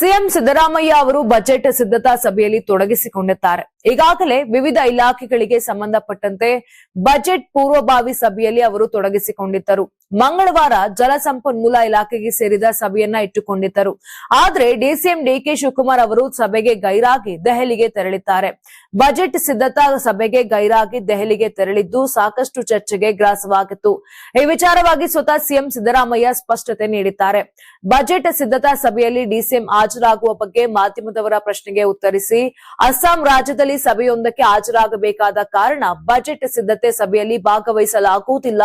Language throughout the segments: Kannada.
ಸಿಎಂ ಸಿದ್ದರಾಮಯ್ಯ ಅವರು ಬಜೆಟ್ ಸಿದ್ಧತಾ ಸಭೆಯಲ್ಲಿ ತೊಡಗಿಸಿಕೊಂಡಿದ್ದಾರೆ. ಈಗಾಗಲೇ ವಿವಿಧ ಇಲಾಖೆಗಳಿಗೆ ಸಂಬಂಧಪಟ್ಟಂತೆ ಬಜೆಟ್ ಪೂರ್ವಭಾವಿ ಸಭೆಯಲ್ಲಿ ಅವರು ತೊಡಗಿಸಿಕೊಂಡಿದ್ದರು. ಮಂಗಳವಾರ ಜಲಸಂಪನ್ಮೂಲ ಇಲಾಖೆಗೆ ಸೇರಿದ ಸಭೆಯನ್ನ ಇಟ್ಟುಕೊಂಡಿದ್ದರು. ಆದ್ರೆ ಡಿಸಿಎಂ ಡಿಕೆ ಶಿವಕುಮಾರ್ ಅವರು ಸಭೆಗೆ ಗೈರಾಗಿ ದೆಹಲಿಗೆ ತೆರಳಿದ್ದಾರೆ. ಬಜೆಟ್ ಸಿದ್ಧತಾ ಸಭೆಗೆ ಗೈರಾಗಿ ದೆಹಲಿಗೆ ತೆರಳಿದ್ದು ಸಾಕಷ್ಟು ಚರ್ಚೆಗೆ ಗ್ರಾಸವಾಗಿತ್ತು. ಈ ವಿಚಾರವಾಗಿ ಸ್ವತಃ ಸಿಎಂ ಸಿದ್ದರಾಮಯ್ಯ ಸ್ಪಷ್ಟತೆ ನೀಡಿದ್ದಾರೆ. ಬಜೆಟ್ ಸಿದ್ಧತಾ ಸಭೆಯಲ್ಲಿ ಡಿಸಿಎಂ ಹಾಜರಾಗುವ ಬಗ್ಗೆ ಮಾಧ್ಯಮದವರ ಪ್ರಶ್ನೆಗೆ ಉತ್ತರಿಸಿ ಅಸ್ಸಾಂ ರಾಜ್ಯದಲ್ಲಿ ಸಭೆಯೊಂದಕ್ಕೆ ಹಾಜರಾಗಬೇಕಾದ ಕಾರಣ ಬಜೆಟ್ ಸಿದ್ಧತೆ ಸಭೆಯಲ್ಲಿ ಭಾಗವಹಿಸಲಾಗುವುದಿಲ್ಲ.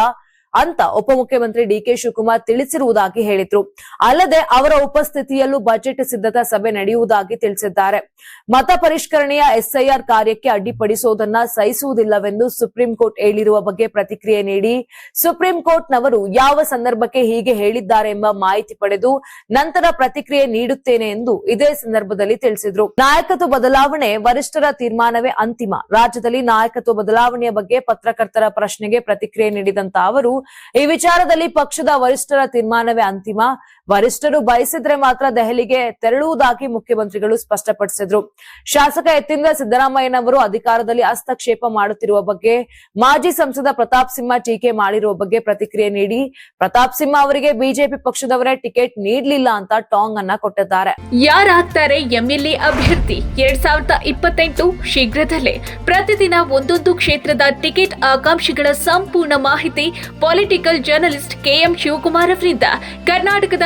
ಅಂತ ಉಪಮುಖ್ಯಮಂತ್ರಿ ಡಿಕೆ ಶಿವಕುಮಾರ್ ತಿಳಿಸಿರುವುದಾಗಿ ಹೇಳಿದ್ರು. ಅಲ್ಲದೆ ಅವರ ಉಪಸ್ಥಿತಿಯಲ್ಲೂ ಬಜೆಟ್ ಸಿದ್ಧತಾ ಸಭೆ ನಡೆಯುವುದಾಗಿ ತಿಳಿಸಿದ್ದಾರೆ. ಮತ ಪರಿಷ್ಕರಣೆಯ ಎಸ್ಐಆರ್ ಕಾರ್ಯಕ್ಕೆ ಅಡ್ಡಿಪಡಿಸುವುದನ್ನ ಸಹಿಸುವುದಿಲ್ಲವೆಂದು ಸುಪ್ರೀಂ ಕೋರ್ಟ್ ಹೇಳಿರುವ ಬಗ್ಗೆ ಪ್ರತಿಕ್ರಿಯೆ ನೀಡಿ, ಸುಪ್ರೀಂ ಕೋರ್ಟ್ನವರು ಯಾವ ಸಂದರ್ಭಕ್ಕೆ ಹೀಗೆ ಹೇಳಿದ್ದಾರೆ ಎಂಬ ಮಾಹಿತಿ ಪಡೆದು ನಂತರ ಪ್ರತಿಕ್ರಿಯೆ ನೀಡುತ್ತೇನೆ ಎಂದು ಇದೇ ಸಂದರ್ಭದಲ್ಲಿ ತಿಳಿಸಿದ್ರು. ನಾಯಕತ್ವ ಬದಲಾವಣೆ ವರಿಷ್ಠರ ತೀರ್ಮಾನವೇ ಅಂತಿಮ. ರಾಜ್ಯದಲ್ಲಿ ನಾಯಕತ್ವ ಬದಲಾವಣೆಯ ಬಗ್ಗೆ ಪತ್ರಕರ್ತರ ಪ್ರಶ್ನೆಗೆ ಪ್ರತಿಕ್ರಿಯೆ ನೀಡಿದಂತ ಅವರು ಈ ವಿಚಾರದಲ್ಲಿ ಪಕ್ಷದ ವರಿಷ್ಠರ ತೀರ್ಮಾನವೇ ಅಂತಿಮ. ವರಿಷ್ಠರು ಬಯಸಿದ್ರೆ ಮಾತ್ರ ದೆಹಲಿಗೆ ತೆರಳುವುದಾಗಿ ಮುಖ್ಯಮಂತ್ರಿಗಳು ಸ್ಪಷ್ಟಪಡಿಸಿದ್ರು. ಶಾಸಕ ಯತೀಂದ್ರ ಸಿದ್ದರಾಮಯ್ಯನವರು ಅಧಿಕಾರದಲ್ಲಿ ಹಸ್ತಕ್ಷೇಪ ಮಾಡುತ್ತಿರುವ ಬಗ್ಗೆ, ಮಾಜಿ ಸಂಸದ ಪ್ರತಾಪ್ ಸಿಂಹ ಟೀಕೆ ಮಾಡಿರುವ ಬಗ್ಗೆ ಪ್ರತಿಕ್ರಿಯೆ ನೀಡಿ, ಪ್ರತಾಪ್ ಸಿಂಹ ಅವರಿಗೆ ಬಿಜೆಪಿ ಪಕ್ಷದವರೇ ಟಿಕೆಟ್ ನೀಡಲಿಲ್ಲ ಅಂತ ಟಾಂಗ್ ಅನ್ನ ಕೊಟ್ಟಿದ್ದಾರೆ. ಯಾರಾಗ್ತಾರೆ ಎಂಎಲ್ಎ ಅಭ್ಯರ್ಥಿ? ಎರಡ್ ಸಾವಿರದ ಇಪ್ಪತ್ತೆಂಟು ಶೀಘ್ರದಲ್ಲೇ ಪ್ರತಿದಿನ ಒಂದೊಂದು ಕ್ಷೇತ್ರದ ಟಿಕೆಟ್ ಆಕಾಂಕ್ಷಿಗಳ ಸಂಪೂರ್ಣ ಮಾಹಿತಿ, ಪೊಲಿಟಿಕಲ್ ಜರ್ನಲಿಸ್ಟ್ ಕೆಎಂ ಶಿವಕುಮಾರ್ ಅವರಿಂದ ಕರ್ನಾಟಕದ